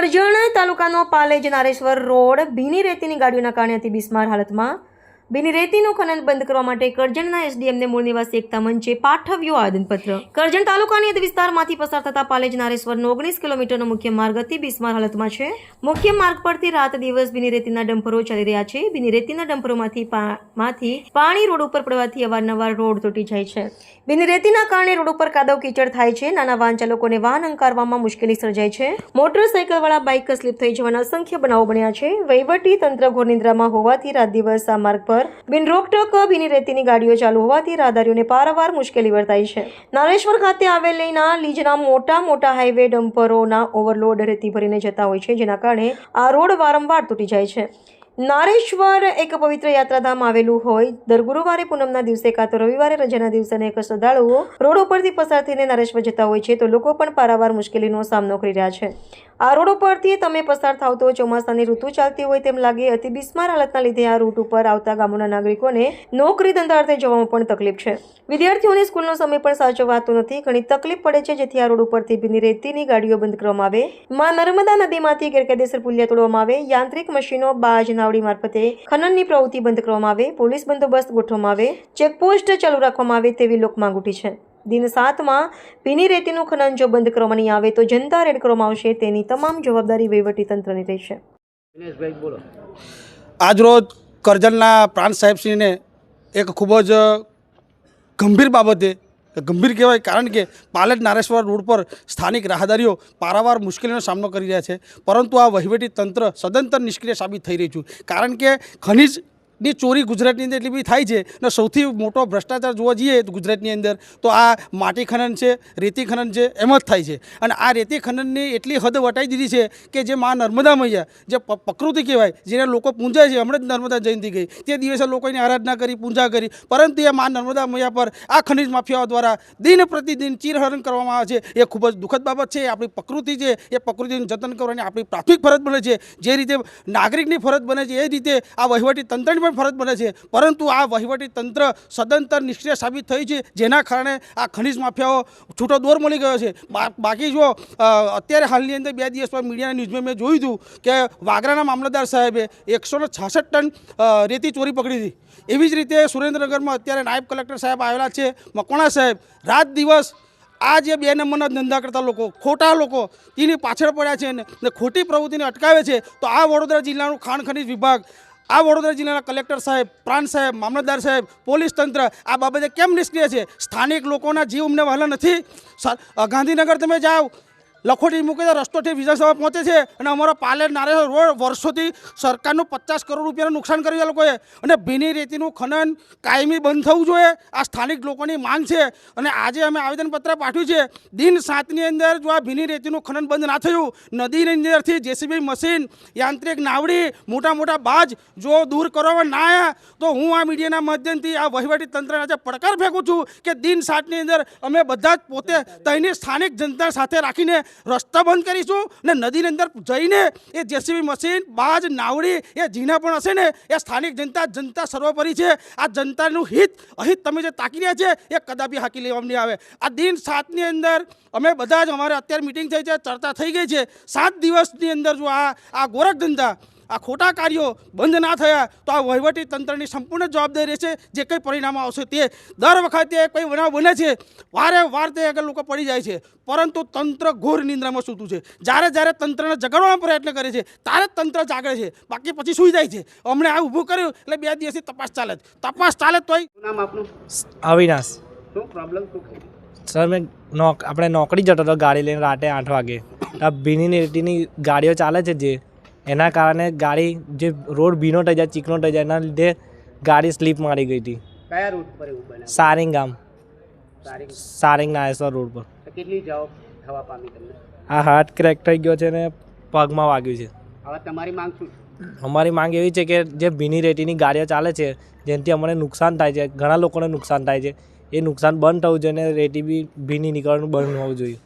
કરજણ તાલુકાનો પાલેજ નારેશ્વર રોડ ભીની રેતીની ગાડીઓના કારણે અતિ બિસ્માર હાલતમાં ભીની રેતીનું ખનન બંધ કરવા માટે કરજણના એસડીએમને મૂળ નિવાસી એકતા મંચે પાઠવ્યો આવેદનપત્ર. કરજણ તાલુકાની હદ વિસ્તારમાંથી પસાર થતા પાલેજ નારેશ્વરનો ઓગણીસ કિલોમીટરનો મુખ્ય માર્ગ અતિ બિસ્માર હાલતમાં છે. મુખ્ય માર્ગ પરથી રાત દિવસ બિની રેતીના ડમ્પરો ચાલી રહ્યા છે. બિની રેતીના ડમ્પરોમાંથી માંથી પાણી રોડ ઉપર પડવાથી અવારનવાર રોડ તૂટી જાય છે. બિની રેતીના કારણે રોડ ઉપર કાદવ કીચડ થાય છે. નાના વાહન ચાલકોને વાહન અંકારવામાં મુશ્કેલી સર્જાય છે. મોટરસાઇકલવાળા બાઇક સ્લીપ થઈ જવાના અસંખ્ય બનાવો બન્યા છે. વહીવટી તંત્ર ઘોર નિંદ્રામાં હોવાથી રાત દિવસ આ માર્ગ પર બિન રોકટોક ભીની રેતીની ગાડીઓ ચાલુ હોવાથી રાહદારીઓને પારાવાર મુશ્કેલી વર્તાય છે. નારેશ્વર ખાતે આવેલીના લીજના મોટા મોટા હાઈવે ડમ્પરોના ઓવરલોડ રેતી ભરીને જતા હોય છે, જેના કારણે આ રોડ વારંવાર તૂટી જાય છે. નારેશ્વર એક પવિત્ર યાત્રાધામ આવેલું હોય. દર ગુરુવારે પૂનમના દિવસે કાં તો રવિવારે રજાના દિવસે અનેક શ્રદ્ધાળુઓ રોડ ઉપરથી પસાર થઈને નારેશ્વર જતા હોય છે, તો લોકો પણ પારાવાર મુશ્કેલીનો સામનો કરી રહ્યા છે. આ રોડ ઉપરથી તમે પસાર થાવ તો ચોમાસાની ઋતુ ચાલતી હોય તેમ લાગે. અતિ બિસ્માર હાલતના લીધે આ રૂટ ઉપર આવતા ગામોના નાગરિકોને નોકરી ધંધાર્થે જવામાં પણ તકલીફ છે. વિદ્યાર્થીઓને સ્કૂલનો સમય પણ સાચવવાતો નથી. ઘણી તકલીફ પડે છે, જેથી આ રોડ ઉપરથી ભીની રેતીની ગાડીઓ બંધ કરવામાં આવે. માં નર્મદા નદીમાંથી ગેરકાયદેસર પુલિયા તોડવામાં આવે. યાંત્રિક મશીનો બાજ નાવડી મારફતે ખનનની પ્રવૃત્તિ બંધ કરવામાં આવે પોલીસ બંદોબસ્ત ગોઠવવામાં આવે ચેકપોસ્ટ ચાલુ રાખવામાં આવે તેવી લોકમાંગ ઉઠી છે. દિન સાતમાં ભીની રેતીનું ખનન જો બંધ કરવામાં નહીં આવે તો જનતા રેડ કરવામાં આવશે તેની તમામ જવાબદારી વહીવટી તંત્રની રહેશે બોલો. આજરોજ કરજણના પ્રાંત સાહેબસિંહને એક ખૂબ જ ગંભીર બાબતે ગંભીર કહેવાય કારણ કે પાલેટ નારેશ્વર રોડ પર સ્થાનિક રાહદારીઓ પારાવાર મુશ્કેલીનો સામનો કરી રહ્યા છે. પરંતુ આ વહીવટી તંત્ર સદંતર નિષ્ક્રિય સાબિત થઈ રહ્યું છે. કારણ કે ખનિજ ની ચોરી ગુજરાતની અંદર એટલી બધી થાય છે અને સૌથી મોટો ભ્રષ્ટાચાર જોવા જઈએ ગુજરાતની અંદર તો આ માટી ખનન છે, રેતી ખનન છે, એમ જ થાય છે. અને આ રેતી ખનનની એટલી હદ વટાઈ દીધી છે કે જે મા નર્મદા મૈયા, જે પ્રકૃતિ કહેવાય, જેને લોકો પૂંજાય છે, હમણાં જ નર્મદા જયંતિ ગઈ. તે દિવસે લોકોની આરાધના કરી, પૂજા કરી, પરંતુ એ મા નર્મદા મૈયા પર આ ખનિજ માફિયાઓ દ્વારા દિન પ્રતિદિન ચીરહરણ કરવામાં આવે છે. એ ખૂબ જ દુઃખદ બાબત છે. આપણી પ્રકૃતિ છે. એ પ્રકૃતિનું જતન કરવાની આપણી પ્રાથમિક ફરજ બને છે. જે રીતે નાગરિકની ફરજ બને છે, એ રીતે આ વહીવટી તંત્રની ફરજ બને છે. પરંતુ આ વહીવટી તંત્ર સદંતર નિષ્ક્રિય સાબિત થઈ છે, જેના કારણે આ ખનિજ માફિયાઓ છૂટો દોર મળી ગયો છે. બાકી જો અત્યારે હાલની અંદર બે દિવસમાં મીડિયાના ન્યૂઝમાં મેં જોયું હતું કે વાગરાના મામલતદાર સાહેબે એકસો ટન રેતી ચોરી પકડી હતી. એવી જ રીતે સુરેન્દ્રનગરમાં અત્યારે નાયબ કલેક્ટર સાહેબ આવેલા છે મકોણા સાહેબ. રાત દિવસ આ જે બે નંબરના ધંધા કરતા લોકો, ખોટા લોકો, તેની પાછળ પડ્યા છે ને ખોટી પ્રવૃત્તિને અટકાવે છે, તો આ વડોદરા જિલ્લાનું ખાણ ખનિજ વિભાગ આ વડોદરા જિલ્લાના કલેક્ટર સાહેબ, પ્રાંત સાહેબ, મામલતદાર સાહેબ, પોલીસ તંત્ર આ બાબતે કેમ નિષ્ક્રિય છે? સ્થાનિક લોકોના જીવ અમને વહાલા નથી. ગાંધીનગર તમે જાઓ લખોટી મૂકે તો રસ્તોથી વિધાનસભા પહોંચે છે અને અમારો પાલેર નારેશ્વર રોડ વર્ષોથી સરકારનું પચાસ કરોડ રૂપિયાનું નુકસાન કર્યું છે લોકોએ. અને ભીની રેતીનું ખનન કાયમી બંધ થવું જોઈએ. આ સ્થાનિક લોકોની માંગ છે. અને આજે અમે આવેદનપત્ર પાઠવ્યું છે. દિન સાતની અંદર જો આ ભીની રેતીનું ખનન બંધ ના થયું, નદીની અંદરથી જેસીબી મશીન, યાંત્રિક નાવડી, મોટા મોટા બાજ જો દૂર કરવામાં ના આવ્યા તો હું આ મીડિયાના માધ્યમથી આ વહીવટી તંત્રને આજે પડકાર ફેંકું છું કે દિન સાતની અંદર અમે બધા જ પોતે ત્યાંની સ્થાનિક જનતા સાથે રાખીને રસ્તા બંધ કરીશું ને નદીની અંદર જઈને એ જેસીબી મશીન, બાજ, નાવડી, એ જીના પણ હશે ને, એ સ્થાનિક જનતા જનતા સર્વોપરી છે. આ જનતાનું હિત, અહિત તમે જે તાકી રહ્યા છે, એ કદાપી હાકી લેવામાં નહીં આવે. આ દિન સાતની અંદર અમે બધા જ અમારે અત્યારે મિટિંગ થઈ છે, ચર્ચા થઈ ગઈ છે. સાત દિવસની અંદર જો આ આ ગોરખ ધંધા આ ખોટા કાર્યો બંધ ના થયા તો આ વહીવટી તંત્રની સંપૂર્ણ જવાબદારી રહેશે. જે કંઈ પરિણામ આવશે તે દર વખતે કંઈ બનાવ બને છે વારે વાર તે આગળ લોકો પડી જાય છે. પરંતુ તંત્ર ઘોર નિંદ્રામાં સૂતું છે. જ્યારે જ્યારે તંત્રને જગાડવાનો પ્રયત્ન કરે છે ત્યારે તંત્ર જાગે છે. બાકી પછી સૂઈ જાય છે. અમને આ ઊભું કર્યું એટલે બે દિવસથી તપાસ ચાલે છે. તપાસ ચાલે તોય નામ આપનું? અવિનાશ. શું પ્રોબ્લેમ શું સર મેં નોક આપણે નોકરી જતો હતો ગાડી લઈને રાતે આઠ વાગે. આ ભીની રેતીની ગાડીઓ ચાલે છે જે. એના કારણે ગાડી જે રોડ ભીનો થઈ જાય ચીકણો થઈ જાય એના લીધે ગાડી સ્લીપ મારી ગઈ હતી. કયા રૂટ પર એવું સારિંગ ગામ. સારિંગ. નાયેશ્વર રોડ પર. કેટલી જવાબ થવા પામી તમને? આ હાર્ટ ક્રેક થઈ ગયો છે ને પગમાં વાગ્યું છે. હવે તમારી માંગ શું? અમારી માંગ એવી છે કે જે ભીની રેતીની ગાડીઓ ચાલે છે જેનાથી અમને નુકસાન થાય છે ઘણા લોકોને નુકસાન થાય છે. એ નુકસાન બંધ થવું જોઈએ અને રેતી બી ભીની નીકળવાનું બંધ હોવું જોઈએ.